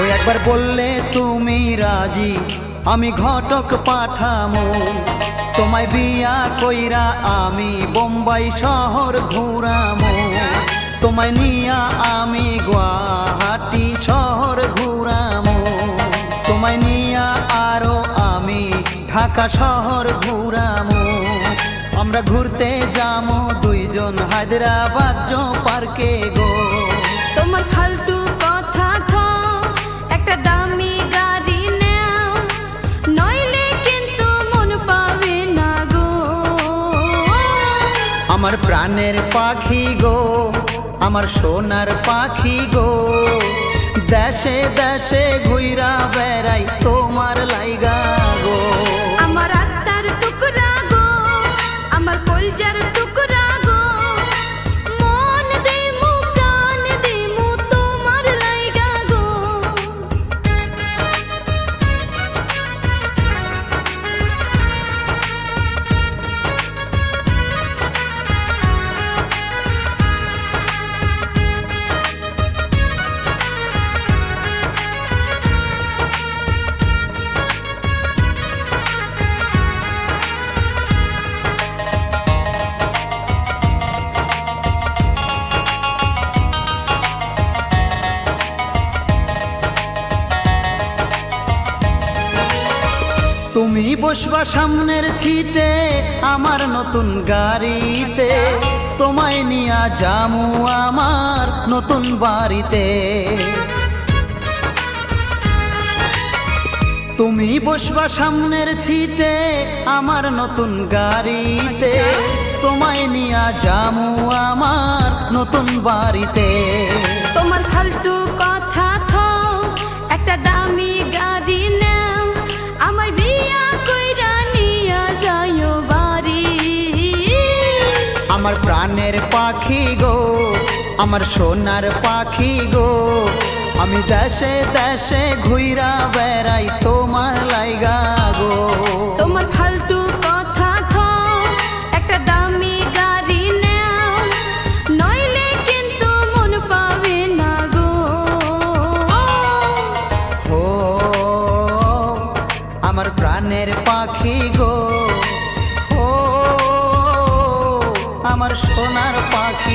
একবার বললে, তুমি রাজি? আমি ঘটক পাঠামো। তোমায় বিয়া কইরা আমি বোম্বাই শহর ঘুরামো। তোমায় নিয়া আমি গুয়াহাটি শহর ঘুরামো। তোমায় নিয়া আরও আমি ঢাকা শহর ঘুরামো। আমরা ঘুরতে যাব দুইজন হায়দ্রাবাদ পার্কে গো। তোমার ফালতু আমার প্রাণের পাখি গো আমার সোনার পাখি গো দেশে দেশে ঘুইরা বেড়াই তোমার লাইগা গো। আমার আত্মার টুকরা গো আমার কলজার টুকরা তুমি বসবা সামনের ছিটে আমার নতুন গাড়িতে। তোমায় নিয়া জামু আমার নতুন বাড়িতে। তুমি বসবা সামনের ছিটে আমার নতুন গাড়িতে। তোমায় নিয়া জামু আমার নতুন বাড়িতে। আমার প্রাণের পাখি গো আমার সোনার পাখি গো। আমি দেশে দেশে ঘুইরা বেড়াই তোমার লাইগা গো। তোমার ফালতু কথা একটা দামি গাড়ি নাও নইলে কিন্তু মন পাবে না গো। ও আমার প্রাণের পাখি গো আমার সোনার পাখি।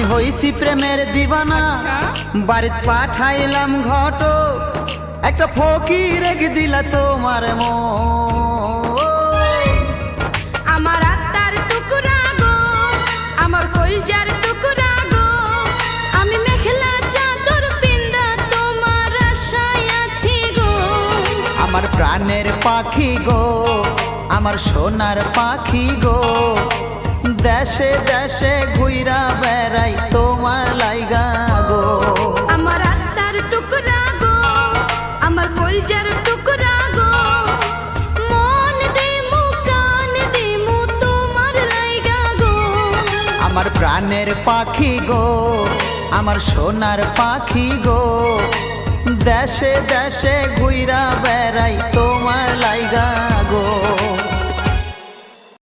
আমি হইছি প্রেমের দিবানা। বাড়িত পাঠাইলাম ঘট। একটা ফকির রেখে দিলা তোমার মো আমার আত্মার টুকরা গো আমার কলজার টুকরা গো। আমি মেখলা চাদর পিন্দা তোমার আশায় আছি গো। আমার প্রাণের পাখি গো আমার সোনার পাখি গো। দেশে দেশে ঘুইরা বেড়াই তোমার লাইগা গো। আমার আত্মার টুকরা গো আমার কলজার টুকরা গো। মন দিমু প্রাণ দিমু তোমার লাইগা গো। আমার প্রাণের পাখি গো আমার সোনার পাখি গো। দেশে দেশে ঘুইরা বেড়াই তোমার লাইগা